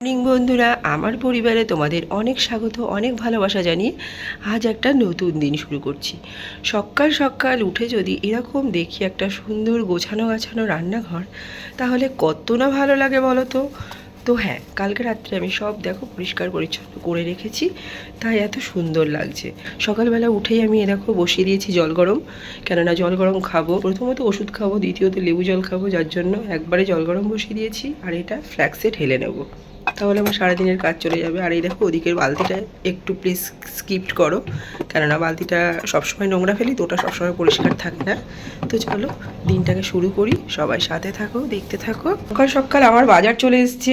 Morning বন্ধুরা। আমার পরিবারে তোমাদের অনেক স্বাগত, অনেক ভালোবাসা জানিয়ে আজ একটা নতুন দিন শুরু করছি। সকাল সকাল উঠে যদি এরকম দেখি একটা সুন্দর গোছানো গাছানো রান্নাঘর, তাহলে কত না ভালো লাগে বলো তো? তো হ্যাঁ কালকে রাত্রে আমি সব দেখো পরিষ্কার পরিচ্ছন্ন করে রেখেছি, তাই এত সুন্দর লাগছে। সকালবেলা উঠেই আমি এ দেখো বসিয়ে দিয়েছি জল গরম, কেননা জল গরম খাব, প্রথমত ওষুধ খাব, দ্বিতীয়ত লেবু জল খাব, যার জন্য একবারে জল গরম বসিয়ে দিয়েছি, আর এটা ফ্ল্যাক্সে ঢেলে নেব। তাহলে আমার সারাদিনের কাজ চলে যাবে। আর এই দেখো ওদিকের বালতিটা একটু প্লিজ স্কিপ্ট করো। কেননা বালতিটা সবসময় নোংরা ফেলি তো ওটা সবসময় পরিষ্কার থাকে না। তো চলো দিনটাকে শুরু করি। সবাই সাথে থাকো, দেখতে থাকো। সকাল সকাল আমার বাজার চলে এসছে।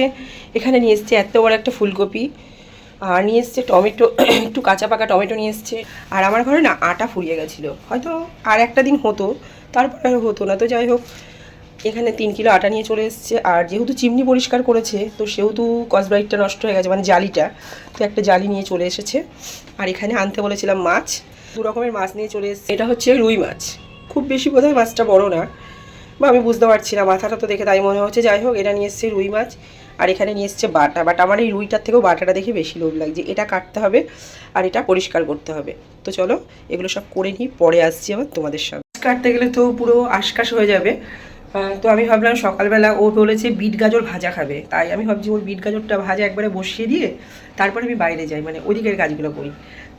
এখানে নিয়ে এসছে এত বড় একটা ফুলকপি। আর নিয়ে এসছে টমেটো, একটু কাঁচা পাকা টমেটো নিয়ে এসছে। আর আমার ঘরে না আটা ফুরিয়ে গেছিল। হয়তো আর একটা দিন হতো তারপরে হতো না। তো যাই হোক এখানে তিন কিলো আটা নিয়ে চলে এসেছে। আর যেহেতু চিমনি পরিষ্কার করেছে, তো সেহেতু কসব্রাইটটা নষ্ট হয়ে গেছে মানে জালিটা, তো একটা জালি নিয়ে চলে এসেছে। আর এখানে আনতে বলেছিলাম মাছ। দু রকমের মাছ নিয়ে চলে এসেছে। এটা হচ্ছে রুই মাছ। খুব বেশি বোধহয় মাছটা বড় না, বা আমি বুঝতে পারছি না, মাথাটা তো দেখে তাই মনে হচ্ছে। যাই হোক, এটা নিয়ে এসছে রুই মাছ। আর এখানে নিয়ে এসছে বাটা। বাট আমার এই রুইটার থেকেও বাটাটা দেখে বেশি লোভ লাগছে এটা কাটতে হবে আর এটা পরিষ্কার করতে হবে। তো চলো, এগুলো সব করে নিই, পরে আসছি আবার তোমাদের সামনে। কাটতে গেলে তো পুরো আশকাশ হয়ে যাবে। তো আমি ভাবলাম সকালবেলা ও বলেছে বিট গাজর ভাজা খাবে। তাই আমি ভাবছি ওর বিট গাজরটা ভাজা একবারে বসিয়ে দিয়ে তারপরে আমি বাইরে যাই মানে ওদিকের কাজগুলো করি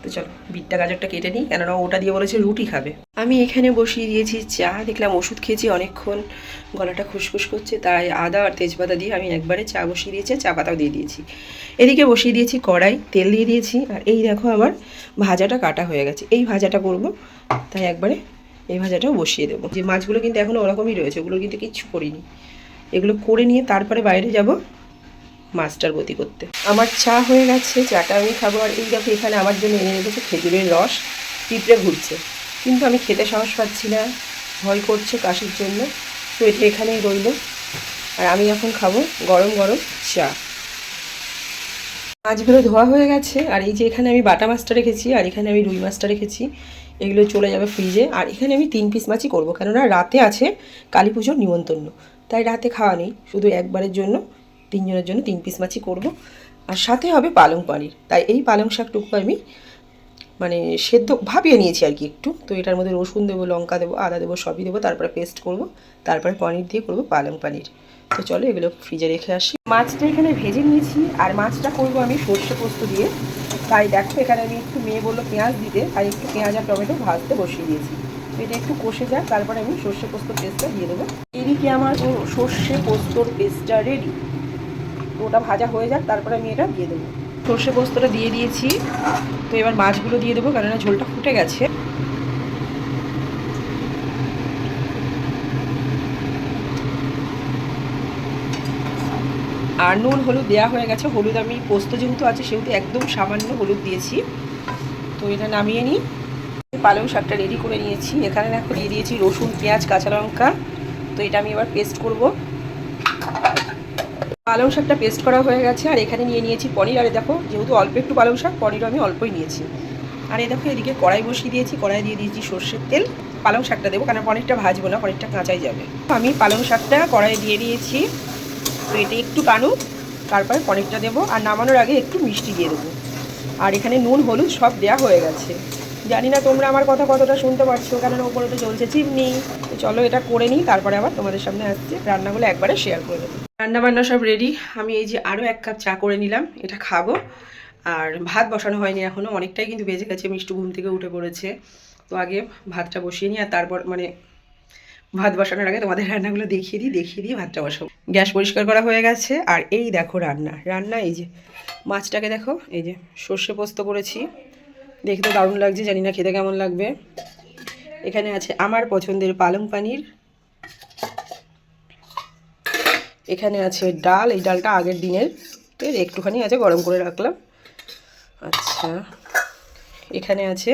তো চলো, বিটটা গাজরটা কেটে নিই। কেননা ওটা দিয়ে বলেছে রুটি খাবে। আমি এখানে বসিয়ে দিয়েছি চা, দেখলাম ওষুধ খেয়েছি অনেকক্ষণ, গলাটা খুসখুস করছে, তাই আদা আর তেজপাতা দিয়ে আমি একবারে চা বসিয়ে দিয়েছি চা পাতাও দিয়ে দিয়েছি। এদিকে বসিয়ে দিয়েছি কড়াই, তেল দিয়ে দিয়েছি, আর এই দেখো আমার ভাজাটা কাটা হয়ে গেছে। এই ভাজাটা করব, তাই একবারে এই ভাজাটাও বসিয়ে দেবো। যে মাছগুলো কিন্তু এখনও ওরকমই রয়েছে, ওগুলো কিন্তু কিচ্ছু করিনি। এগুলো করে নিয়ে তারপরে বাইরে যাব মাছটার গতি করতে। আমার চা হয়ে গেছে, চাটা আমি খাব। আর এই দেখো, এখানে আমার জন্য এনে রেখেছে খেজুরের রস, পিঁপড়ে ঘুরছে। কিন্তু আমি খেতে সাহস পাচ্ছি না, ভয় করছে কাশির জন্য। তো এটা এখানেই রইল। আর আমি এখন খাব গরম গরম চা। মাছগুলো ধোয়া হয়ে গেছে, আর এই যে এখানে আমি বাটা মাছটা রেখেছি, আর এখানে আমি রুই মাছটা রেখেছি, এগুলো চলে যাবে ফ্রিজে আর এখানে আমি তিন পিস মাছই করব, কেননা রাতে আছে কালী পুজোর নিমন্ত্রণ, তাই রাতে খাওয়া নেই, শুধু একবারের জন্য, তিনজনের জন্য তিন পিস মাছই করব, আর সাথে হবে পালং পানির, তাই এই পালং শাকটুকু আমি মানে সেদ্ধ ভাবিয়ে নিয়েছি আর কি একটু, তো এটার মধ্যে রসুন দেবো, লঙ্কা দেবো, আদা দেবো, সবই দেবো, তারপরে পেস্ট করব, তারপরে পনির দিয়ে করব পালং পানির। তো চলো এগুলো ফ্রিজে রেখে আসি। মাছটা এখানে ভেজে নিয়েছি, আর মাছটা করব আমি সর্ষে পোস্ত দিয়ে। তাই দেখো, এখানে আমি একটু মেয়ে বলল পেঁয়াজ দিতে, তাই একটু পেঁয়াজ আর টমেটো ভাজতে বসিয়ে দিয়েছি। এটা একটু কষে যাক, তারপরে আমি সর্ষে পোস্ত পেস্টটা দিয়ে দেবো। এদিকে আমার সর্ষে পোস্তর পেস্টটা রেডি তো ওটা ভাজা হয়ে যাক, তারপরে আমি এটা দিয়ে দেবো। সর্ষে পোস্তটা দিয়ে দিয়েছি। তো এবার মাছগুলো দিয়ে দেবো, কেননা ঝোলটা ফুটে গেছে। আর নুন, হলুদ দেওয়া হয়ে গেছে। হলুদ আমি, পোস্ত যেহেতু আছে, সেহেতু একদম সামান্য হলুদ দিয়েছি। তো এটা নামিয়ে নিই। পালং শাকটা রেডি করে নিয়েছি। এখানে দেখো দিয়ে দিয়েছি রসুন, পেঁয়াজ, কাঁচা লঙ্কা। তো এটা আমি এবার পেস্ট করব। পালং শাকটা পেস্ট করা হয়ে গেছে। আর এখানে নিয়ে নিয়েছি পনির। আর দেখো, যেহেতু অল্প একটু পালং শাক, পনিরও আমি অল্পই নিয়েছি। আর এই দেখো, এদিকে কড়াই বসিয়ে দিয়েছি। কড়াই দিয়ে দিয়েছি সর্ষের তেল। পালং শাকটা দেবো, কারণ পনিরটা ভাজবো না, পনিরটা কাঁচাই যাবে। আমি পালং শাকটা কড়াই দিয়ে দিয়েছি। তো এটা একটু কানুক তারপরে পনিরটা দেবো, আর নামানোর আগে একটু মিষ্টি দিয়ে দেবো। আর এখানে নুন, হলুদ সব দেওয়া হয়ে গেছে। জানি না তোমরা আমার কথা কতটা শুনতে পারছ কারণ ওপরে তো চলছে চিমনি। তো চলো এটা করে নিই, তারপরে আবার তোমাদের সামনে আসছে। রান্নাগুলো একবারে শেয়ার করে দেবো। রান্না বান্না সব রেডি আমি এই যে আরও এক কাপ চা করে নিলাম, এটা খাব। আর ভাত বসানো হয়নি এখনও অনেকটাই কিন্তু বেজে গেছে, মিষ্টি ঘুম থেকে উঠে পড়েছে। তো আগে ভাতটা বসিয়ে নিই, আর তারপর মানে ভাত বসানোর আগে তোমাদের রান্নাগুলো দেখিয়ে দিই দেখিয়ে দিই, ভাতটা বসাবো। গ্যাস পরিষ্কার করা হয়ে গেছে, আর এই দেখো রান্না। রান্না এই যে, মাছটাকে দেখো, এই যে সর্ষে পোস্ত করেছি। দেখতে দারুণ লাগছে, জানি না খেতে কেমন লাগবে। এখানে আছে আমার পছন্দের পালং পানির। এখানে আছে ডাল, এই ডালটা আগের দিনের। একটুখানি আছে, গরম করে রাখলাম। আচ্ছা এখানে আছে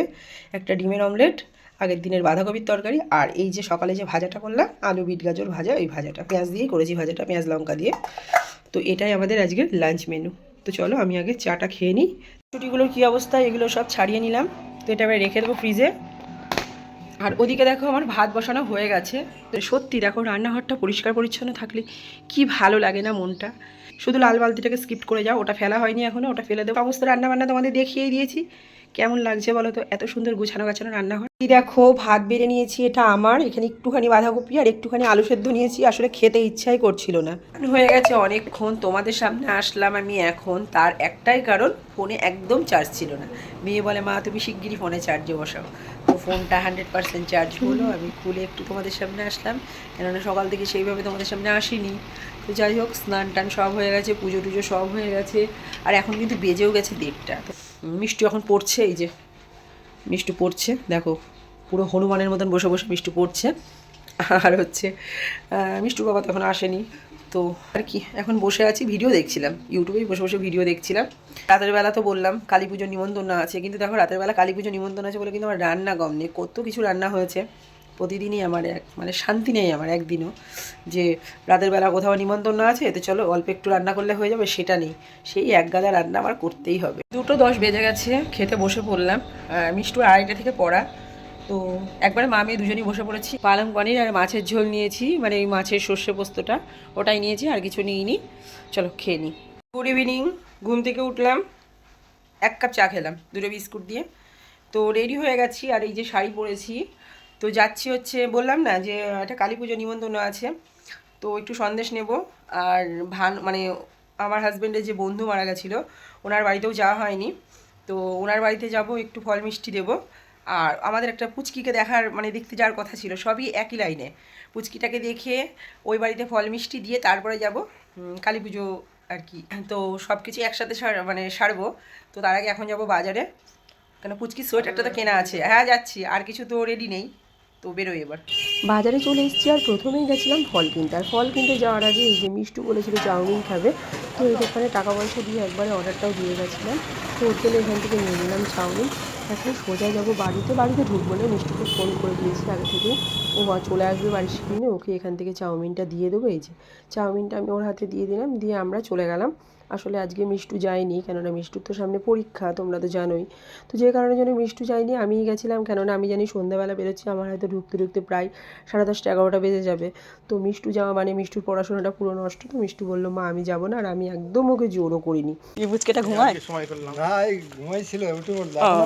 একটা ডিমের অমলেট আগের দিনের বাঁধাকপির তরকারি আর এই যে সকালে যে ভাজাটা করলাম, আলু, বিট, গাজর ভাজা, ওই ভাজাটা। পেঁয়াজ দিয়েই করেছি ভাজাটা, পেঁয়াজ, লঙ্কা দিয়ে। তো এটাই আমাদের আজকের লাঞ্চ মেনু। তো চলো আমি আগে চাটা খেয়ে নিই। ছুটিগুলোর কী অবস্থা, এগুলো সব ছাড়িয়ে নিলাম। তো এটা আমি রেখে দেবো ফ্রিজে। আর ওদিকে দেখো আমার ভাত বসানো হয়ে গেছে। তো সত্যি দেখো, রান্নাঘরটা পরিষ্কার পরিচ্ছন্ন থাকলে কি ভালো লাগে না মনটা। শুধু লাল বালতিটাকে স্কিপ করে যাও, ওটা ফেলা হয়নি এখনও ওটা ফেলে দেবো। সমস্ত রান্না বান্না তোমাদের দেখিয়ে দিয়েছি। কেমন লাগছে বলো তো? এত সুন্দর গুছানো গাছানো রান্নাঘর এই দেখো, ভাত বেড়ে নিয়েছি, এটা আমার। এখানে একটুখানি বাঁধাকপি আর একটুখানি আলু সেদ্ধ নিয়েছি। আসলে খেতে ইচ্ছাই করছিল না। হয়ে গেছে অনেকক্ষণ। তোমাদের সামনে আসলাম আমি এখন। তার একটাই কারণ, ফোনে একদম চার্জ ছিল না। মেয়ে বলে, মা, তুমি শিগগিরই ফোনে চার্জে বসাও। তো ফোনটা হান্ড্রেড পার্সেন্ট চার্জ হলো। আমি খুলে একটু তোমাদের সামনে আসলাম। কেননা সকাল থেকে সেইভাবে তোমাদের সামনে আসিনি। তো যাই হোক স্নান টান সব হয়ে গেছে পুজো টুজো সব হয়ে গেছে। আর এখন কিন্তু বেজেও গেছে দেড়টা। তো মিষ্টি এখন পড়ছে, এই যে মিষ্টি পড়ছে, দেখো, পুরো হনুমানের মতন বসে বসে মিষ্টি পড়ছে। আর হচ্ছে মিষ্টি মিষ্টুর বাবা তো এখন আসেনি, তো আর কি, এখন বসে আছি ভিডিও দেখছিলাম ইউটিউবেই বসে বসে ভিডিও দেখছিলাম। রাতের বেলা তো বললাম কালী পুজোর নিমন্ত্রণ আছে, কিন্তু দেখো রাতের বেলা কালী পুজোর নিমন্ত্রণ আছে বলে কিন্তু আমার রান্না কম নেই, কত কিছু রান্না হয়েছে। প্রতিদিনই আমার এক মানে শান্তি নেই আমার একদিনও যে রাতের বেলা কোথাও নিমন্ত্রণ আছে তো চলো অল্প একটু রান্না করলে হয়ে যাবে, সেটা নেই। সেই এক গাদা রান্না আমার করতেই হবে। দুটো দশ বেজে গেছে, খেতে বসে পড়লাম। মিষ্টু আড়াইটা থেকে পড়া। তো একবারে মা মেয়ে দুজনেই বসে পড়েছি। পালং পনির আর মাছের ঝোল নিয়েছি মানে ওই মাছের সর্ষে পোস্তটা, ওটাই নিয়েছি, আর কিছু নিইনি। চলো খেয়ে নিই গুড ইভিনিং ঘুম থেকে উঠলাম, এক কাপ চা খেলাম, দুটো বিস্কুট দিয়ে। তো রেডি হয়ে গেছি, আর এই যে শাড়ি পরেছি তো যাচ্ছি হচ্ছে, বললাম না যে, একটা কালী পুজো নিমন্ত্রণ আছে, তো একটু সন্দেশ নেব। আর ভান মানে আমার হাজব্যান্ডের যে বন্ধু মারা গেছিল, ওনার বাড়িতেও যাওয়া হয়নি। তো ওনার বাড়িতে যাব, একটু ফল মিষ্টি দেব। আর আমাদের একটা পুচকিকে দেখার মানে দেখতে যাওয়ার কথা ছিল, সবই একই লাইনে পুচকিটাকে দেখে ওই বাড়িতে ফল মিষ্টি দিয়ে তারপরে যাব কালী পুজো আর কি। তো সব কিছু একসাথে মানে সারবো। তো তার আগে এখন যাব বাজারে। কেন পুচকির সোয়েটারটা তো কেনা আছে। হ্যাঁ যাচ্ছি। আর কিছু তো রেডি নেই। তো বেরোই এবার। বাজারে চলে এসেছি আর প্রথমেই গেছিলাম ফল কিনতে। আর ফল কিনতে যাওয়ার আগে এই যে মিষ্টু বলেছিল চাউমিন খাবে, তো এই দোকানে টাকা পয়সা দিয়ে একবারে অর্ডারটাও দিয়ে গেছিলাম, তো ওর জন্য এখান থেকে নিয়ে নিলাম চাউমিন। এখন সোজা যাব বাড়িতে বাড়িতে ঢুকবো না, মিষ্টিকে ফোন করে দিয়েছি আগে থেকে। ও চলে আসবে বাড়ির সামনে, ওকে এখান থেকে চাউমিনটা দিয়ে দেবো। এই যে চাউমিনটা আমি ওর হাতে দিয়ে দিলাম, দিয়ে আমরা চলে গেলাম। আসলে আজকে মিষ্টু যায়নি কেননা মিষ্টুর তো সামনে পরীক্ষা তোমরা তো জানোই। তো যে কারণের জন্য মিষ্টু যায়নি আমিই গেছিলাম কেননা আমি জানি সন্ধ্যাবেলা বেরোচ্ছি আমার হয়তো ঢুকতে ঢুকতে প্রায় সাড়ে দশটা এগারোটা বেজে যাবে। তো মিষ্টু যাওয়া মানে মিষ্টুর পড়াশোনাটা পুরো নষ্ট। তো মিষ্টু বলল মা আমি যাব না আর আমি একদম ওকে জোরও করিনি। এই বুচকেটা ঘুমায়? সময় করলাম। ঘুমাইছিল উঠে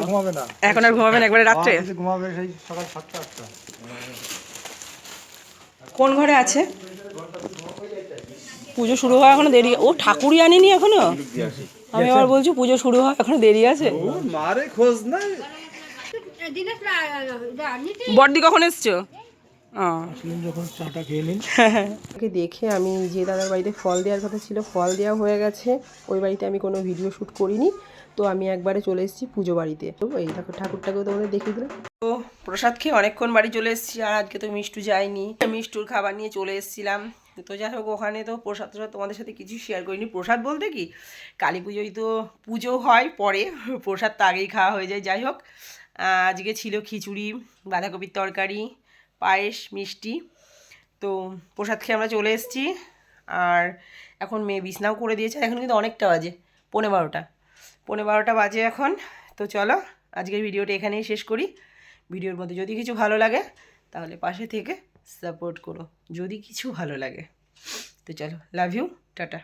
ঘুমাবে না। এখন আর ঘুমাবেন একবারে রাত্রে? ঘুমাবে সেই সকাল সাতটা আটটা। কোন ঘরে আছে? পুজো শুরু হওয়া এখনও দেরি ও ঠাকুরই আনেনি এখনও? আমি আবার বলছি পুজো শুরু হওয়া এখনও দেরি আছে। মারে খোঁজ নাই। বড়দি কখন এসছো? যখন চাটা ওকে দেখে আমি যে দাদার বাড়িতে ফল দেওয়ার কথা ছিল ফল দেওয়া হয়ে গেছে। ওই বাড়িতে আমি কোনো ভিডিও শ্যুট করিনি। তো আমি একবারে চলে এসেছি পুজো বাড়িতে। তো এই দেখো ঠাকুরটাকেও তোমাদের দেখিয়ে দিলাম। তো প্রসাদ খেয়ে অনেকক্ষণ বাড়ি চলে এসেছি আর আজকে তো মিষ্টু যায়নি। মিষ্টুর খাবার নিয়ে চলে এসেছিলাম। তো যাই হোক, ওখানে তো প্রসাদ টসাদ তোমাদের সাথে কিছু শেয়ার করিনি। প্রসাদ বলতে কি, কালী পুজোয় তো পুজো হয় পরে, প্রসাদ তো আগেই খাওয়া হয়ে যায়। যাই হোক আজকে ছিল খিচুড়ি, বাঁধাকপির তরকারি, পায়েস, মিষ্টি। তো প্রসাদ খেয়ে আমরা চলে এসেছি। আর এখন মেয়ে বিছনাও করে দিয়েছে। এখন কিন্তু অনেকটা বাজে, পৌনে বারোটা। পৌনে বারোটা বাজে এখন। তো চলো, আজকের ভিডিওটা এখানেই শেষ করি। ভিডিওর মধ্যে যদি কিছু ভালো লাগে, তাহলে পাশে থেকে সাপোর্ট করো। যদি কিছু ভালো লাগে। তো চলো লাভ ইউ টাটা।